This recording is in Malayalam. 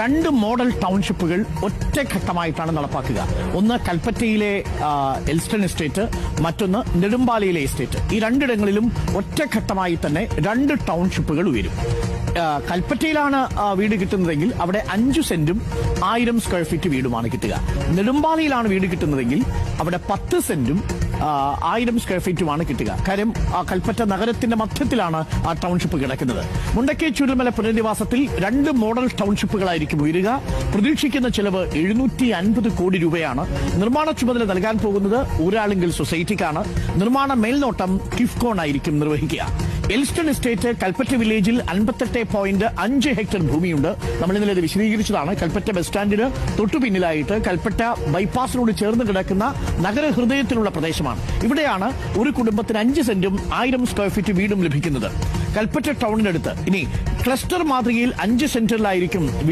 രണ്ട് മോഡൽ ടൗൺഷിപ്പുകൾ ഒറ്റഘട്ടമായിട്ടാണ് നടപ്പാക്കുക. ഒന്ന് കൽപ്പറ്റയിലെ എൽസ്റ്റൺ എസ്റ്റേറ്റ് മറ്റൊന്ന് നെടുമ്പാലയിലെ എസ്റ്റേറ്റ്. ഈ രണ്ടിടങ്ങളിലും ഒറ്റഘട്ടമായി തന്നെ രണ്ട് ടൗൺഷിപ്പുകൾ ഉയരും. കൽപ്പറ്റയിലാണ് വീട് കിട്ടുന്നതെങ്കിൽ അവിടെ അഞ്ചു സെന്റും ആയിരം സ്ക്വയർ ഫീറ്റ് വീടുമാണ് കിട്ടുക. നെടുമ്പാലയിലാണ് വീട് കിട്ടുന്നതെങ്കിൽ അവിടെ പത്ത് സെന്റും ആയിരം സ്ക്വയർ ഫീറ്റുമാണ് കിട്ടുക. കാര്യം കൽപ്പറ്റ നഗരത്തിന്റെ മധ്യത്തിലാണ് ആ ടൗൺഷിപ്പ് കിടക്കുന്നത്. മുണ്ടക്കേ ചുരുമല പുനരധിവാസത്തിൽ രണ്ട് മോഡൽ ടൗൺഷിപ്പുകളായിരിക്കും ഉയരുക. പ്രതീക്ഷിക്കുന്ന ചെലവ് എഴുന്നൂറ്റി അൻപത് കോടി രൂപയാണ്. നിർമ്മാണ ചുമതല നൽകാൻ പോകുന്നത് ഊരാളുങ്കിൽ സൊസൈറ്റിക്കാണ്. നിർമ്മാണ മേൽനോട്ടം കിഫ്കോൺ ആയിരിക്കും നിർവഹിക്കുക. എൽസ്റ്റൺ എസ്റ്റേറ്റ് കൽപ്പറ്റ വില്ലേജിൽ അൻപത്തെട്ട് പോയിന്റ് അഞ്ച് ഹെക്ടർ ഭൂമിയുണ്ട്. നമ്മൾ ഇന്നലെ ഇത് വിശദീകരിച്ചതാണ്. കൽപ്പറ്റ ബസ് സ്റ്റാൻഡിന് തൊട്ടു പിന്നിലായിട്ട് കൽപ്പറ്റ ബൈപ്പാസിനോട് ചേർന്ന് കിടക്കുന്ന നഗരഹൃദയത്തിലുള്ള പ്രദേശമാണ്. ഇവിടെയാണ് ഒരു കുടുംബത്തിന് അഞ്ച് സെന്റും ആയിരം സ്ക്വയർ ഫീറ്റ് വീടും ലഭിക്കുന്നത്. കൽപ്പറ്റ ടൗണിനടുത്ത്. ഇനി ക്ലസ്റ്റർ മാതൃകയിൽ അഞ്ച് സെന്ററിലായിരിക്കും